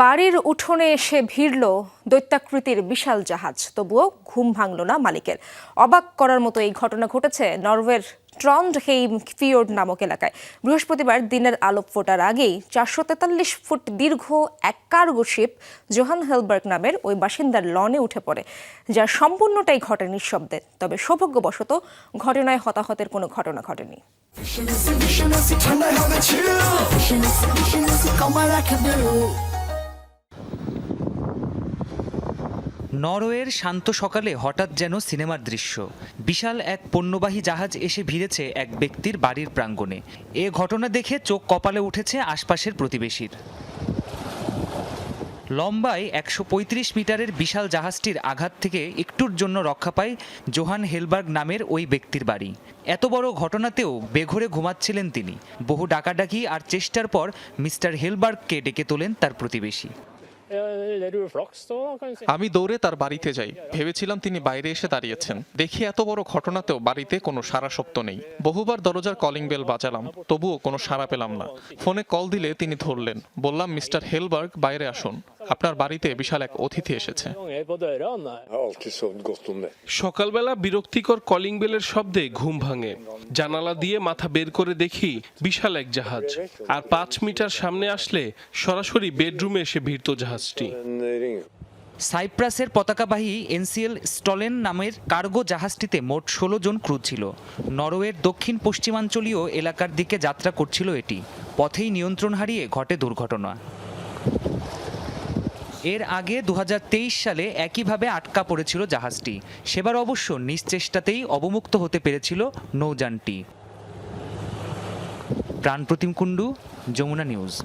বাড়ির উঠোনে এসে ভিড়ল দৈত্যাকৃতির বিশাল জাহাজ। তবুও ঘুম ভাঙল না মালিকের। অবাক করার মতো এই ঘটনা ঘটেছে নরওয়ের ট্রন্ডহেইম ফিওর্ড নামক এলাকায়। বৃহস্পতিবার দিনের আলো ফোটার আগেই চারশো তেতাল্লিশ ফুট দীর্ঘ এক কার্গো শিপ জোহান হেলবার্গ নামের ওই বাসিন্দার লনে উঠে পড়ে, যা সম্পূর্ণটাই ঘটে নিঃশব্দে। তবে সৌভাগ্যবশত ঘটনায় হতাহতের কোনো ঘটনা ঘটেনি। হবে নরওয়ের শান্ত সকালে হঠাৎ যেন সিনেমার দৃশ্য। বিশাল এক পণ্যবাহী জাহাজ এসে ভিড়েছে এক ব্যক্তির বাড়ির প্রাঙ্গণে। এ ঘটনা দেখে চোখ কপালে উঠেছে আশপাশের প্রতিবেশীর। লম্বায় একশো পঁয়ত্রিশ মিটারের বিশাল জাহাজটির আঘাত থেকে একটুর জন্য রক্ষা পায় জোহান হেলবার্গ নামের ওই ব্যক্তির বাড়ি। এত বড় ঘটনাতেও বেঘরে ঘুমাচ্ছিলেন তিনি। বহু ডাকাডাকি আর চেষ্টার পর মিস্টার হেলবার্গকে ডেকে তোলেন তার প্রতিবেশী। আমি দৌড়ে তার বাড়িতে যাই। ভেবেছিলাম তিনি বাইরে এসে দাঁড়িয়েছেন। দেখি এত বড় ঘটনাতেও বাড়িতে কোনো সারা শব্দ নেই। বহুবার দরজার কলিং বেল বাজালাম, তবুও কোনো সাড়া পেলাম না। ফোনে কল দিলে তিনি ধরলেন, বললাম, মিস্টার হেলবার্গ, বাইরে আসুন। আপনার বাড়িতে বিশাল এক অতিথি এসেছে. সকালবেলা বিরক্তিকর কলিং বেলের শব্দে ঘুম ভাঙে। জানালা দিয়ে মাথা বের করে দেখি বিশাল এক জাহাজ। আর পাঁচ মিটার সামনে আসলে সরাসরি বেডরুমে এসে ভিড়ত জাহাজটি. সাইপ্রাসের পতাকাবাহী এনসিএল স্টলেন নামের কার্গো জাহাজটিতে মোট ষোলো জন ক্রু ছিল। নরওয়ের দক্ষিণ পশ্চিমাঞ্চলীয় এলাকার দিকে যাত্রা করছিল এটি। পথেই নিয়ন্ত্রণ হারিয়ে ঘটে দুর্ঘটনা। এর আগে দু হাজার তেইশ সালে একইভাবে আটকা পড়েছিল জাহাজটি। সেবার অবশ্য নিজ চেষ্টাতেই অবমুক্ত হতে পেরেছিল নৌযানটি। প্রাণপ্রতিম কুণ্ডু, যমুনা নিউজ।